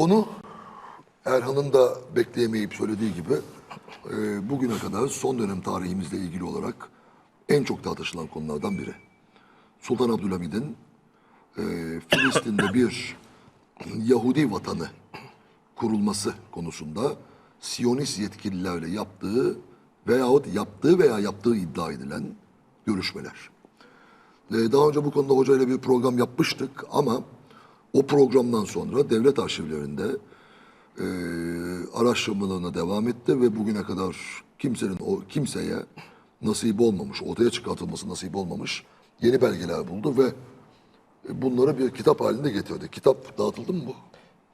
Konu Erhan'ın da bekleyemeyip söylediği gibi e, bugüne kadar son dönem tarihimizle ilgili olarak en çok tartışılan konulardan biri. Sultan Abdülhamid'in e, Filistin'de bir Yahudi vatanı kurulması konusunda Siyonist yetkililerle yaptığı veyahut yaptığı veya yaptığı iddia edilen görüşmeler. Ee, Daha önce bu konuda hocayla bir program yapmıştık ama o programdan sonra devlet arşivlerinde e, araştırmalarına devam etti ve bugüne kadar kimsenin o kimseye nasip olmamış, ortaya çıkartılması nasip olmamış yeni belgeler buldu ve bunları bir kitap halinde getirdi. Kitap dağıtıldı mı bu?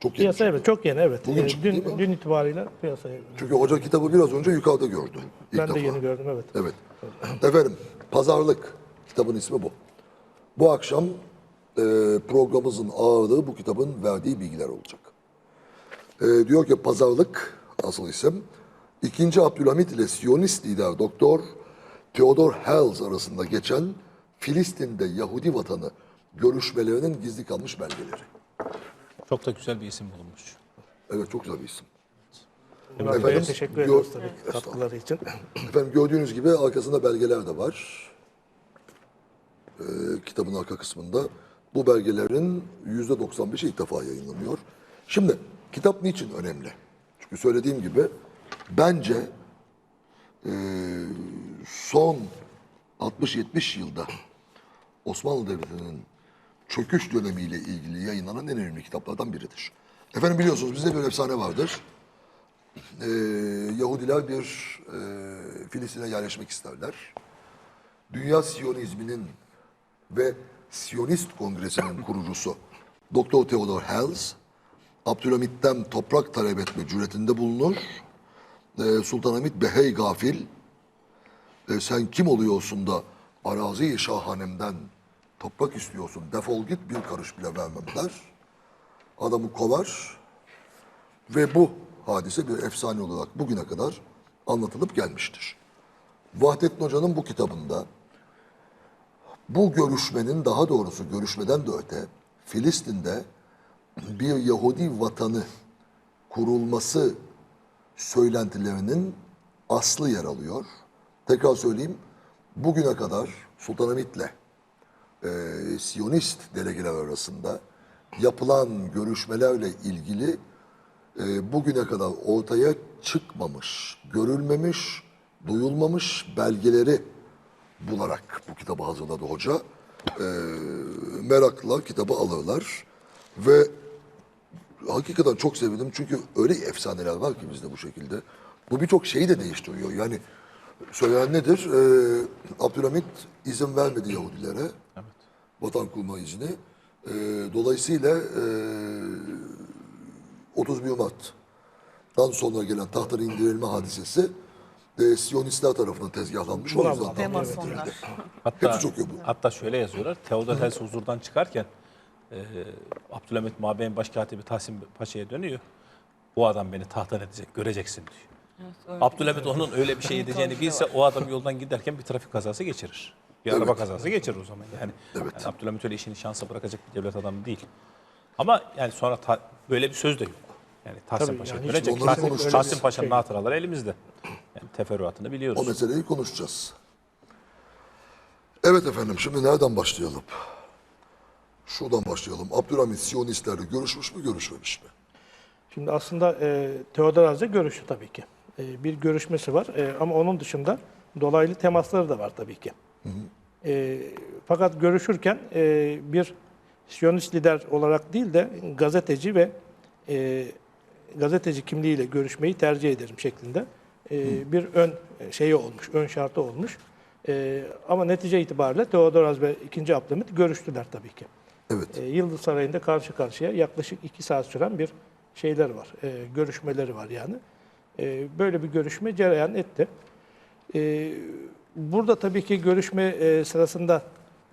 Çok yeni Piyasa evet çok yeni evet. Bugün Ee, çıktı dün, dün itibariyle piyasaya. Çünkü hoca kitabı biraz önce yukarıda gördü. ilk Ben de defa. yeni gördüm evet. Evet. Efendim, Pazarlık. Kitabın ismi bu. Bu akşam e, programımızın ağırlığı bu kitabın verdiği bilgiler olacak. E, diyor ki Pazarlık, asıl isim, İkinci Abdülhamit ile Siyonist lider Doktor Theodor Herzl arasında geçen Filistin'de Yahudi vatanı görüşmelerinin gizli kalmış belgeleri. Çok da güzel bir isim bulunmuş. Evet, çok güzel bir isim. Bey'e Efendim, teşekkür gö- ediyoruz tabii katkıları için. Efendim gördüğünüz gibi arkasında belgeler de var. Ee, kitabın arka kısmında. Bu belgelerin yüzde 95'i ilk defa yayınlanıyor. Şimdi kitap niçin önemli? Çünkü söylediğim gibi bence e, son 60-70 yılda Osmanlı Devleti'nin çöküş dönemiyle ilgili yayınlanan en önemli kitaplardan biridir. Efendim biliyorsunuz bizde bir efsane vardır. Ee, Yahudiler bir e, Filistin'e yerleşmek isterler. Dünya Siyonizminin ve Siyonist Kongresi'nin kurucusu Doktor Theodor Herzl, Abdülhamit'ten toprak talep etme cüretinde bulunur. Ee, Sultanahmet Behey Gafil, e, sen kim oluyorsun da arazi şahanemden toprak istiyorsun, defol git bir karış bile vermem der. Adamı kovar, ve bu hadise bir efsane olarak bugüne kadar anlatılıp gelmiştir. Vahdettin Hoca'nın bu kitabında bu görüşmenin daha doğrusu görüşmeden de öte Filistin'de bir Yahudi vatanı kurulması söylentilerinin aslı yer alıyor. Tekrar söyleyeyim, bugüne kadar Sultanahmet'le e, Siyonist delegeler arasında yapılan görüşmelerle ilgili e, bugüne kadar ortaya çıkmamış, görülmemiş, duyulmamış belgeleri bularak bu kitabı hazırladı hoca. E, merakla kitabı alırlar ve hakikaten çok sevindim çünkü öyle efsaneler var ki bizde bu şekilde. Bu birçok şeyi de değiştiriyor. Yani söylenen nedir? E, Abdülhamit izin vermedi Yahudilere. Vatan kurma izni. E, dolayısıyla e, 31 Mart'tan sonra gelen tahttan indirilme hadisesi e, Siyonistler tarafından tezgahlanmış. O yüzden Demasonlar. Hatta, Hepsi çok iyi bu. hatta şöyle yazıyorlar. Teodor Herzl huzurdan çıkarken e, Abdülhamit Mabeyin Başkatibi Tahsin Paşa'ya dönüyor. Bu adam beni tahttan edecek, göreceksin diyor. Abdülhamit onun öyle bir şey edeceğini bilse o adam yoldan giderken bir trafik kazası geçirir. Bir araba kazası geçirir o zaman. Yani, yani Abdülhamit öyle işini şansa bırakacak bir devlet adamı değil. Ama yani sonra ta- böyle bir söz de yok. Yani Tahsin Tabii, Paşa yani hiç görecek. onları Tahsin, konuşacağız. Tahsin Paşa'nın Şey- hatıraları elimizde. Yani teferruatını O biliyoruz. meseleyi konuşacağız. Evet efendim şimdi nereden başlayalım? Şuradan başlayalım. Abdülhamit Siyonistlerle görüşmüş mü görüşmemiş mi? Şimdi aslında e, Teodor Hazretleri görüşü tabii ki. E, bir görüşmesi var E, ama onun dışında dolaylı temasları da var tabii ki. E, fakat görüşürken e, bir Siyonist lider olarak değil de gazeteci ve e, gazeteci kimliğiyle görüşmeyi tercih ederim şeklinde e, bir ön şeyi olmuş, ön şartı olmuş. E, ama netice itibariyle Teodor Hazretleri ve 2. Abdülhamit görüştüler tabii ki. Evet. E, Yıldız Sarayı'nda karşı karşıya yaklaşık iki saat süren bir şeyler var, e, görüşmeleri var yani. E, böyle bir görüşme cereyan etti. E, burada tabii ki görüşme e, sırasında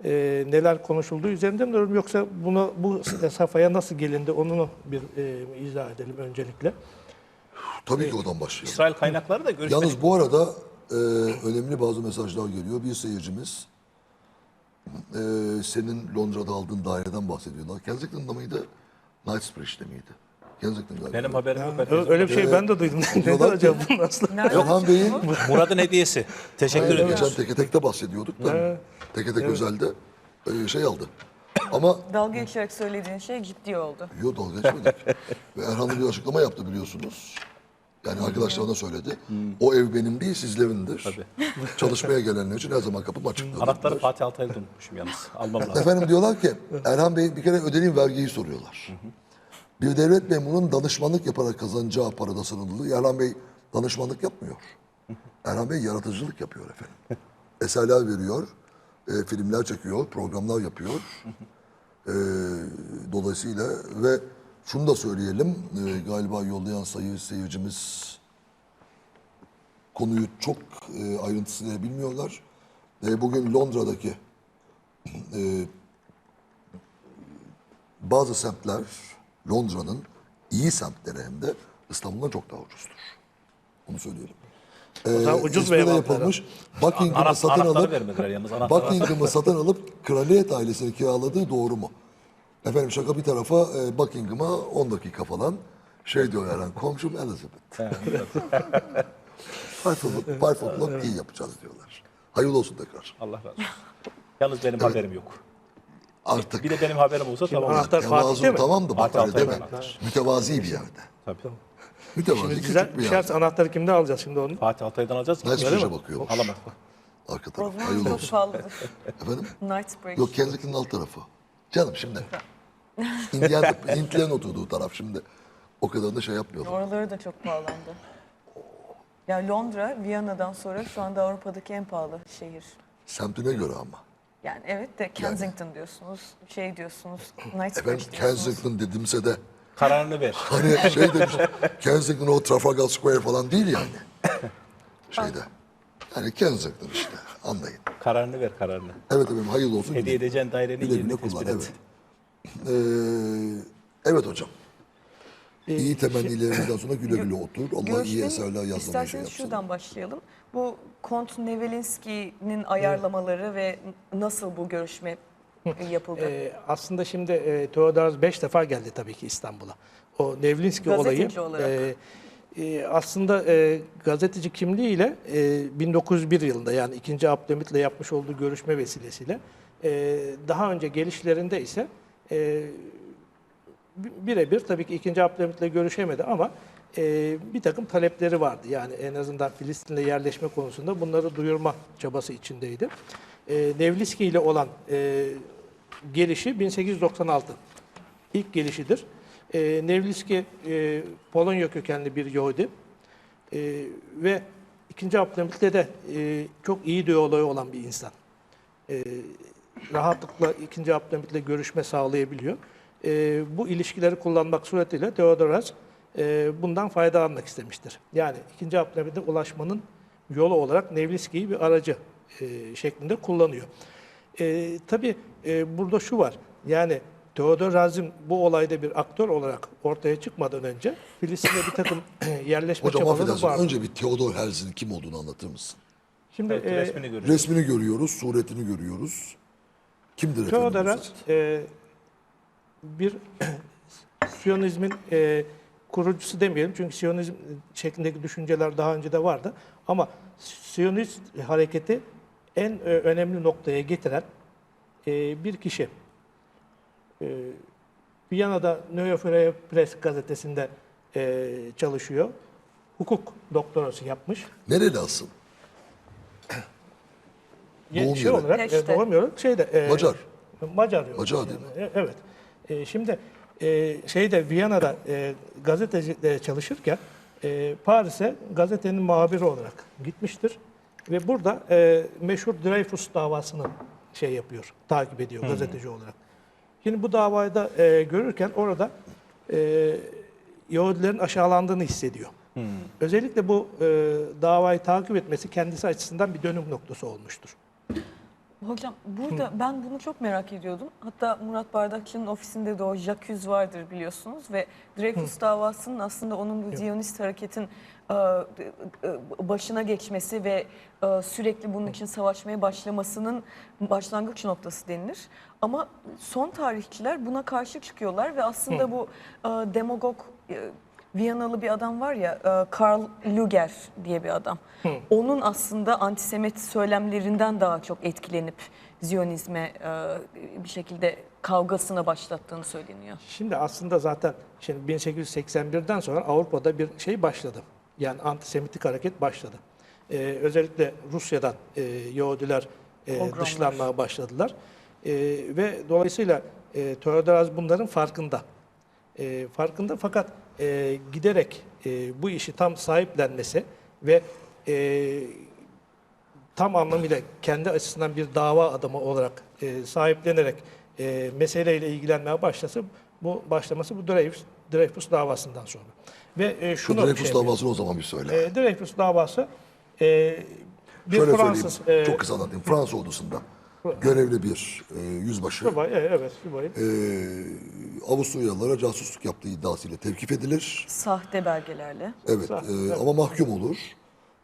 e, neler konuşulduğu üzerinden diyorum yoksa bunu bu safhaya nasıl gelindi onu bir e, izah edelim öncelikle. Tabii ki oradan başlayalım. İsrail kaynakları da görüşmenin Yalnız bu arada e, önemli bazı mesajlar geliyor. Bir seyircimiz e, senin Londra'da aldığın daireden bahsediyorlar. Kensington'da mıydı? Knightsbridge'de miydi? Kensington galiba. Benim haberim yok. Ben Öyle, bir şey ben de duydum. Neden diyorlar ki- acaba bu nasıl? Nereden Orhan Bey'in? Murat'ın hediyesi. Teşekkür ediyoruz. geçen teke tekte bahsediyorduk da. Teke tek özelde e, şey aldı. Ama Dalga geçerek söylediğin şey ciddi oldu. Yo dalga geçmedik. Ve Erhan bir açıklama yaptı biliyorsunuz. Yani arkadaşlarına söyledi. O ev benim değil sizlerindir. Çalışmaya gelenler için her zaman kapım açıktır. Anahtarı dediler. Fatih Altaylı'da unutmuşum yalnız. Almam lazım. Efendim diyorlar ki Erhan Bey bir kere ödediğin vergiyi soruyorlar. Bir devlet memurunun danışmanlık yaparak kazanacağı parada sınırlı. Erhan Bey danışmanlık yapmıyor. Erhan Bey yaratıcılık yapıyor efendim. Eserler veriyor, e, filmler çekiyor, programlar yapıyor. E, dolayısıyla ve şunu da söyleyelim, e, galiba yollayan sayı seyircimiz konuyu çok e, ayrıntısıyla bilmiyorlar. E, bugün Londra'daki e, bazı semtler Londra'nın iyi semtleri hem de İstanbul'dan çok daha ucuzdur. Onu söyleyelim. E, daha ucuz ev yapılmış. Buckingham'ı satın alıp. Buckingham'ı satın alıp kraliyet ailesini kiraladığı doğru mu? Efendim şaka bir tarafa e, Buckingham'a 10 dakika falan şey diyor yani komşum Elizabeth. Parfum, parfum iyi yapacağız diyorlar. Hayırlı olsun tekrar. Allah razı olsun. Yalnız benim haberim yok. Artık Bir de benim haberim olsa tamam. anahtar- tevazu Fatih'te mi? tamam da Fatih bak öyle deme. anahtar. Mütevazi bir yerde. Tabii. Mütevazi Şimdi küçük güzel bir bir yerde. anahtarı kimde alacağız şimdi onu? Fatih Altay'dan alacağız mı? Knightsbridge'e bakıyormuş. Alamaz. Arka taraf. Hayırlı çok olsun. pahalıdır. Efendim? Knightsbridge. Yok Kensington'ın alt tarafı. Canım şimdi. Indian, Hintlilerin oturduğu taraf şimdi. O kadar da şey yapmıyorlar. Oraları da çok pahalandı. Ya Londra, Viyana'dan sonra şu anda Avrupa'daki en pahalı şehir. Semtine göre ama. Yani evet de Kensington diyorsunuz, şey diyorsunuz, Knightsbridge Efendim diyorsunuz. Kensington dedimse de Kararını ver. hani şey demiş Kensington o Trafalgar Square falan değil yani. Şeyde. Yani Kensington işte anlayın. Kararını ver kararını. Evet efendim hayırlı olsun. Hediye edeceğin dairenin Güle güle yerini kullan tespit et. evet. Ee, evet hocam. İyi temennilerinizden sonra güle güle otur. Allah iyi eserler yazmayı şey İsterseniz yapsın. şuradan başlayalım. Bu Kont Nevelinski'nin ayarlamaları ve nasıl bu görüşme yapıldı? Ee, aslında şimdi e, Theodor 5 defa geldi tabii ki İstanbul'a. O Nevlinski olayı Gazeteci olarak. e, e, aslında e, gazeteci kimliğiyle e, 1901 yılında yani 2. Abdülhamit'le yapmış olduğu görüşme vesilesiyle e, daha önce gelişlerinde ise e, bi- birebir tabii ki 2. Abdülhamit'le görüşemedi ama e, bir takım talepleri vardı. Yani en azından Filistin'le yerleşme konusunda bunları duyurma çabası içindeydi. E, Nevliski ile olan e, gelişi 1896. İlk gelişidir. E, Nevliski e, Polonya kökenli bir Yahudi E, ve 2. Abdülhamit'le de e, çok iyi diyaloğu olan bir insan e, rahatlıkla 2. Abdülhamit'le görüşme sağlayabiliyor. E, bu ilişkileri kullanmak suretiyle Theodoras e, bundan faydalanmak istemiştir. Yani 2. Abdülhamit'e ulaşmanın yolu olarak Nevliski'yi bir aracı e, şeklinde kullanıyor. E, tabii e, burada şu var. Yani Theodor Razim bu olayda bir aktör olarak ortaya çıkmadan önce Filistin'de bir takım yerleşme Hocam çabaları vardı. önce bir Theodor Herzl'in kim olduğunu anlatır mısın? Şimdi Evet, e, resmini görüyoruz. Resmini görüyoruz, suretini görüyoruz. Kimdir zat? e, bir Siyonizmin e, kurucusu demeyelim çünkü Siyonizm şeklindeki düşünceler daha önce de vardı. Ama Siyonist hareketi en e, önemli noktaya getiren e, bir kişi. E, Viyana'da Neue Freie Press gazetesinde e, çalışıyor. Hukuk doktorası yapmış. Nereli asıl? Ye- Doğum şey yeri. olarak Peşte. e, doğum yeri şeyde e, Macar. Macar diyor. Macar değil mi? E, Evet. E, şimdi e, şeyde Viyana'da e, gazetecide çalışırken e, Paris'e gazetenin muhabiri olarak gitmiştir ve burada e, meşhur Dreyfus davasını şey yapıyor, takip ediyor gazeteci olarak. Şimdi bu davayı da e, görürken orada e, Yahudilerin aşağılandığını hissediyor. Özellikle bu e, davayı takip etmesi kendisi açısından bir dönüm noktası olmuştur. Hocam burada ben bunu çok merak ediyordum. Hatta Murat Bardakçı'nın ofisinde de o Jacques vardır biliyorsunuz ve Dreyfus davasının aslında onun bu Ziyonist hareketin e, e, başına geçmesi ve e, sürekli bunun için savaşmaya başlamasının başlangıç noktası denilir. Ama son tarihçiler buna karşı çıkıyorlar ve aslında bu e, demagog e, Viyanalı bir adam var ya e, Karl Luger diye bir adam. Onun aslında antisemit söylemlerinden daha çok etkilenip Ziyonizme e, bir şekilde kavgasına başlattığını söyleniyor. Şimdi aslında zaten şimdi 1881'den sonra Avrupa'da bir şey başladı. Yani antisemitik hareket başladı. Ee, özellikle Rusya'dan e, Yahudiler e, dışlanmaya başladılar. E, ve dolayısıyla e, Theodoras bunların farkında. E, farkında fakat e, giderek e, bu işi tam sahiplenmesi ve e, tam anlamıyla kendi açısından bir dava adamı olarak e, sahiplenerek e, meseleyle ilgilenmeye başlası bu başlaması bu Dreyfus, Dreyfus davasından sonra. Ve e, Şu şunu Dreyfus şey davasını o zaman bir söyle. E, Dreyfus davası e, bir Şöyle Fransız e, çok kısa anlatayım. Fransız ordusunda görevli bir e, yüzbaşı subay, e, evet subayın e, Avusturyalılara casusluk yaptığı iddiasıyla tevkif edilir. Sahte belgelerle. Evet, Sağ- e, evet. ama mahkum olur.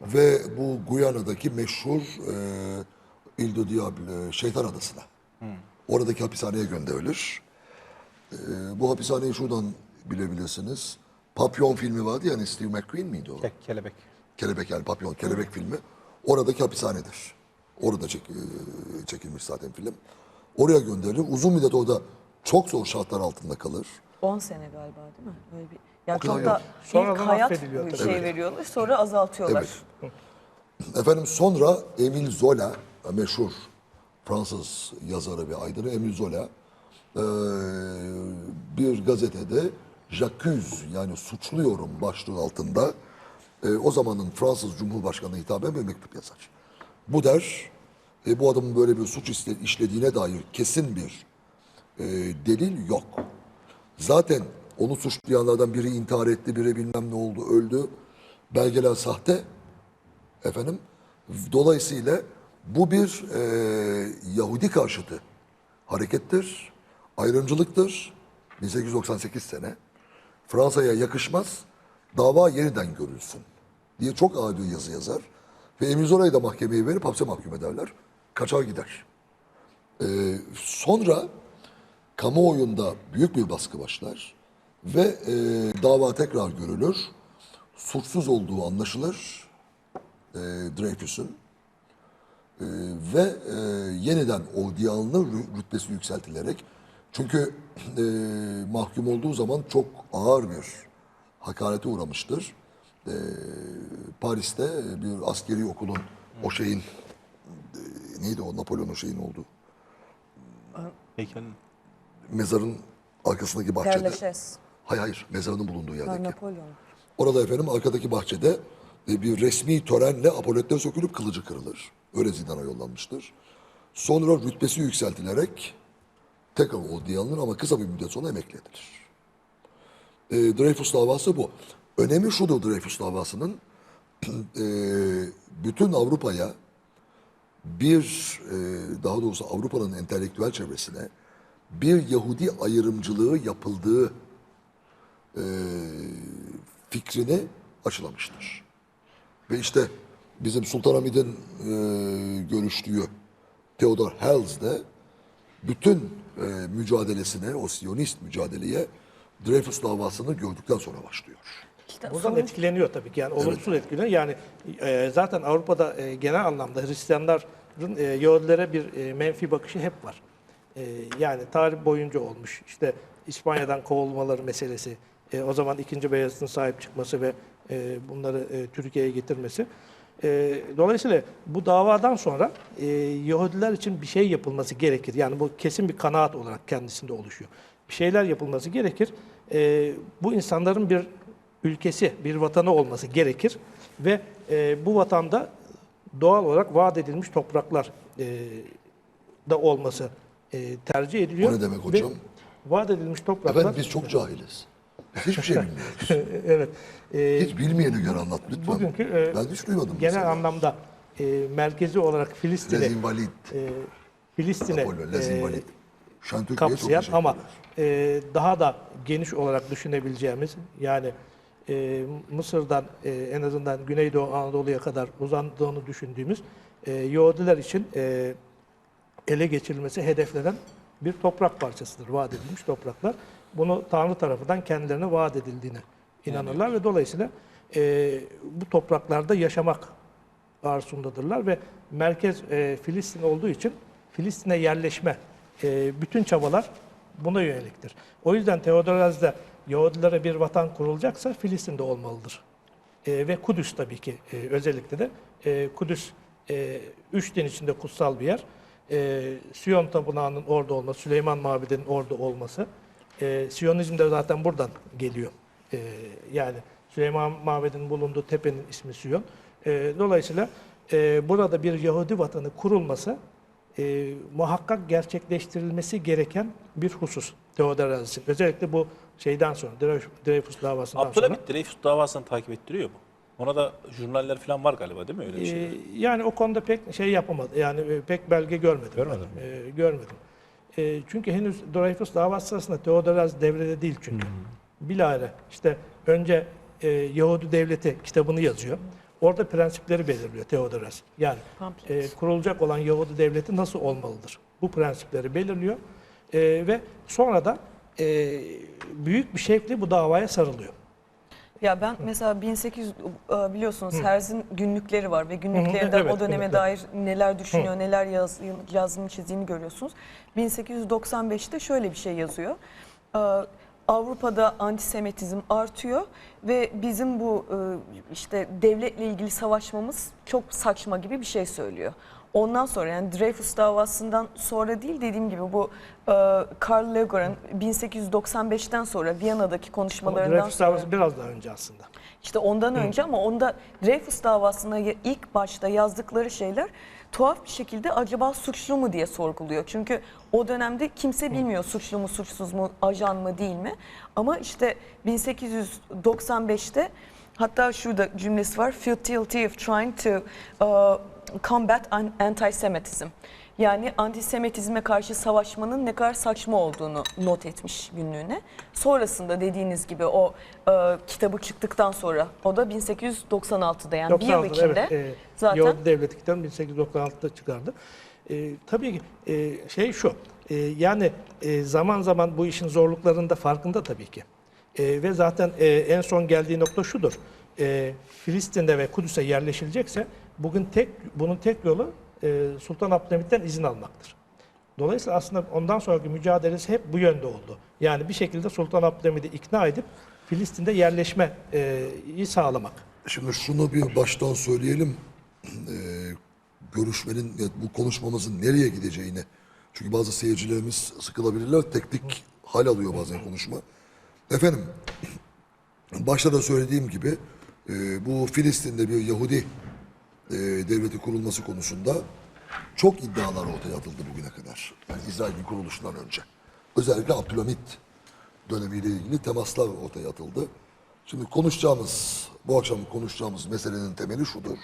Ve bu Guyana'daki meşhur e, Ile de Diable, Şeytan Adası'na. Oradaki hapishaneye gönderilir. E, bu hapishaneyi şuradan bilebilirsiniz. Papillon filmi vardı yani Steve McQueen miydi o? Ke- kelebek. Kelebek yani Papillon, Kelebek filmi. Oradaki hapishanedir. Orada çek, e, çekilmiş zaten film. Oraya gönderilir. Uzun müddet orada çok zor şartlar altında kalır. 10 sene galiba değil mi? Öyle bir. Ya O kadar çok da. Sonradan ilk hayat affediliyor bir tabii. şey Evet. veriyorlar sonra azaltıyorlar. Evet. Efendim sonra Emile Zola, meşhur Fransız yazarı ve aydını Emile Zola eee, bir gazetede J'accuse yani suçluyorum başlığı altında eee, o zamanın Fransız Cumhurbaşkanı'na hitaben bir mektup yazar. Bu der, e, bu adamın böyle bir suç işlediğine dair kesin bir eee, delil yok. Zaten onu suçlayanlardan biri intihar etti, biri bilmem ne oldu, öldü. Belgeler sahte. Efendim. Dolayısıyla bu bir e, Yahudi karşıtı harekettir. Ayrımcılıktır. 1898 sene. Fransa'ya yakışmaz. Dava yeniden görülsün diye çok bir yazı yazar. Ve Emil Zora'yı da mahkemeye verip hapse mahkum ederler. Kaçar gider. E, sonra kamuoyunda büyük bir baskı başlar ve e, dava tekrar görülür. Suçsuz olduğu anlaşılır e, Dreyfus'un E, ve e, yeniden rü- rütbesi yükseltilerek çünkü e, mahkum olduğu zaman çok ağır bir hakarete uğramıştır. E, Paris'te bir askeri okulun o şeyin e, neydi o Napolyon'un şeyin olduğu Heykelin mezarın arkasındaki bahçede. Lachaise, Hayır hayır mezarının bulunduğu yerdeki. Napolyon. Orada efendim arkadaki bahçede e, bir resmi törenle apoletler sökülüp kılıcı kırılır. Öyle zindana yollanmıştır. Sonra rütbesi yükseltilerek tekrar o diye alınır ama kısa bir müddet sonra emekli edilir. E, Dreyfus davası bu. Önemi şudur Dreyfus davasının. e, bütün Avrupa'ya bir, e, daha doğrusu Avrupa'nın entelektüel çevresine bir Yahudi ayrımcılığı yapıldığı e, fikrini aşılamıştır. Ve işte bizim Sultanahmet'in e, görüştüğü Theodor Herzl de bütün e, mücadelesine, o Siyonist mücadeleye Dreyfus davasını gördükten sonra başlıyor. İşte Buradan sonuç- etkileniyor tabii ki. Yani olumsuz etkileniyor. Yani e, zaten Avrupa'da e, genel anlamda Hristiyanların e, Yahudilere bir e, menfi bakışı hep var. E, yani tarih boyunca olmuş. İşte İspanya'dan kovulmaları meselesi, e, o zaman ikinci Beyazıt'ın sahip çıkması ve e, bunları e, Türkiye'ye getirmesi. E, dolayısıyla bu davadan sonra e, Yahudiler için bir şey yapılması gerekir. Yani bu kesin bir kanaat olarak kendisinde oluşuyor. Bir şeyler yapılması gerekir. E, bu insanların bir ülkesi, bir vatanı olması gerekir ve e, bu vatanda doğal olarak vaat edilmiş topraklar e, da olması e, tercih ediliyor. O ne demek Ve hocam? Vaat edilmiş topraklar. Efendim biz çok cahiliz. Biz hiçbir şey bilmiyoruz. evet. E, Hiç bilmeyene göre anlat lütfen. bugünkü e, ben hiç duymadım. genel mesela. anlamda e, merkezi olarak Invalides. e, Filistin'e e, kapsayan ama e, daha da geniş olarak düşünebileceğimiz yani e, Mısır'dan e, en azından Güneydoğu Anadolu'ya kadar uzandığını düşündüğümüz e, Yahudiler için e, ele geçirilmesi hedeflenen bir toprak parçasıdır, vaat edilmiş topraklar. bunu Tanrı tarafından kendilerine vaat edildiğine inanırlar ve dolayısıyla e, bu topraklarda yaşamak arzusundadırlar ve merkez e, Filistin olduğu için Filistin'e yerleşme e, bütün çabalar buna yöneliktir. O yüzden Teodoraz'da Yahudilere bir vatan kurulacaksa Filistin'de olmalıdır. E, ve Kudüs tabii ki e, özellikle de e, Kudüs e, üç din içinde kutsal bir yer. E, Siyon Tapınağı'nın orada olması, Süleyman Mabedi'nin orada olması. E, Siyonizm de zaten buradan geliyor. E, yani Süleyman Mabedi'nin bulunduğu tepenin ismi Siyon. E, dolayısıyla e, burada bir Yahudi vatanı kurulması e, muhakkak gerçekleştirilmesi gereken bir husus Teodoras için. Özellikle bu şeyden sonra, Dreyfus- davasından sonra. Abdülhamit Dreyfus davasını takip ettiriyor mu? Ona da jurnaller falan var galiba değil mi öyle bir şey? Ee, yani o konuda pek şey yapamadı. Yani e, pek belge görmedim. Görmedin ben. Ee, görmedim. Ee, çünkü henüz Dreyfus davası sırasında Teodoraz devrede değil çünkü. Bilahare işte önce e, Yahudi devleti kitabını yazıyor. Orada prensipleri belirliyor Teodoraz. Yani e, kurulacak olan Yahudi devleti nasıl olmalıdır? Bu prensipleri belirliyor. E, ve sonra da e, büyük bir şevkle bu davaya sarılıyor. Ya ben mesela 1800 e, biliyorsunuz Herz'in günlükleri var ve günlüklerinde Evet, o döneme evet, dair neler düşünüyor, neler yaz, yazdığını çizdiğini görüyorsunuz. 1895'te şöyle bir şey yazıyor. Avrupa'da antisemitizm artıyor ve bizim bu e, işte devletle ilgili savaşmamız çok saçma gibi bir şey söylüyor. Ondan sonra yani Dreyfus davasından sonra değil dediğim gibi bu e, Karl Leger'ın 1895'ten sonra Viyana'daki Ama konuşmalarından Dreyfus sonra davası biraz daha önce aslında. işte ondan önce ama onda Dreyfus davasına ilk başta yazdıkları şeyler tuhaf bir şekilde acaba suçlu mu diye sorguluyor. Çünkü o dönemde kimse bilmiyor suçlu mu, suçsuz mu, ajan mı değil mi. Ama işte 1895'te hatta şurada cümlesi var. Futility of trying to uh, combat an- anti-Semitism. Yani antisemitizme karşı savaşmanın ne kadar saçma olduğunu not etmiş günlüğüne. Sonrasında dediğiniz gibi o e, kitabı çıktıktan sonra o da 1896'da yani bir yıl 96'da, içinde evet, e, zaten Yahudi Devleti kitabını 1896'da çıkardı. E, tabii ki e, şey şu, e, yani e, zaman zaman bu işin zorluklarının da farkında tabii ki. E, ve zaten e, en son geldiği nokta şudur. E, Filistin'de ve Kudüs'e yerleşilecekse bugün tek bunun tek yolu Sultan Abdülhamit'ten izin almaktır. Dolayısıyla aslında ondan sonraki mücadelesi hep bu yönde oldu. Yani bir şekilde Sultan Abdülhamit'i ikna edip Filistin'de yerleşmeyi sağlamak. Şimdi şunu bir baştan söyleyelim. Ee, görüşmenin, bu konuşmamızın nereye gideceğini. Çünkü bazı seyircilerimiz sıkılabilirler. Teknik hal alıyor bazen konuşma. Efendim, başta da söylediğim gibi e, bu Filistin'de bir Yahudi e, devleti kurulması konusunda çok iddialar ortaya atıldı bugüne kadar. Yani İsrail'in kuruluşundan önce. Özellikle Abdülhamit dönemiyle ilgili temaslar ortaya atıldı. Şimdi konuşacağımız, bu akşam konuşacağımız meselenin temeli şudur.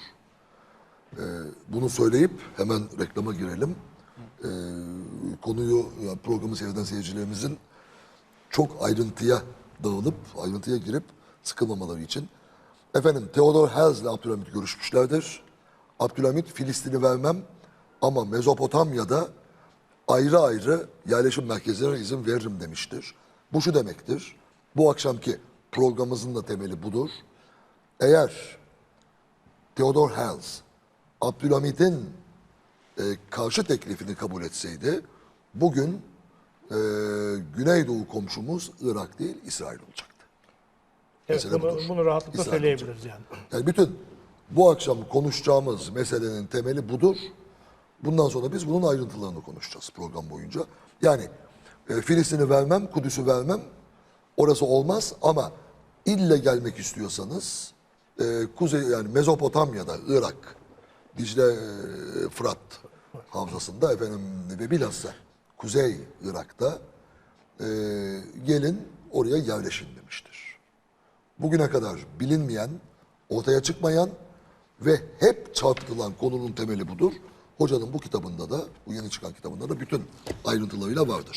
Ee, bunu söyleyip hemen reklama girelim. Ee, konuyu, yani programı seyreden seyircilerimizin çok ayrıntıya dağılıp, ayrıntıya girip sıkılmamaları için. Efendim Theodor Herzl ile Abdülhamit görüşmüşlerdir. Abdülhamit Filistin'i vermem ama Mezopotamya'da ayrı ayrı yerleşim merkezlerine izin veririm demiştir. Bu şu demektir. Bu akşamki programımızın da temeli budur. Eğer Theodor Herzl Abdülhamit'in e, karşı teklifini kabul etseydi bugün e, Güneydoğu komşumuz Irak değil İsrail olacaktı. Evet, bunu, budur. bunu rahatlıkla İsrail söyleyebiliriz yani. Yani bütün bu akşam konuşacağımız meselenin temeli budur. Bundan sonra biz bunun ayrıntılarını konuşacağız program boyunca. Yani e, Filistin'i vermem, Kudüs'ü vermem. Orası olmaz ama ille gelmek istiyorsanız e, kuzey yani Mezopotamya'da, Irak, Dicle, e, Fırat havzasında efendim ve bilhassa Kuzey Irak'ta gelin oraya yerleşin demiştir bugüne kadar bilinmeyen, ortaya çıkmayan ve hep çarpıtılan konunun temeli budur. Hocanın bu kitabında da, bu yeni çıkan kitabında da bütün ayrıntılarıyla vardır.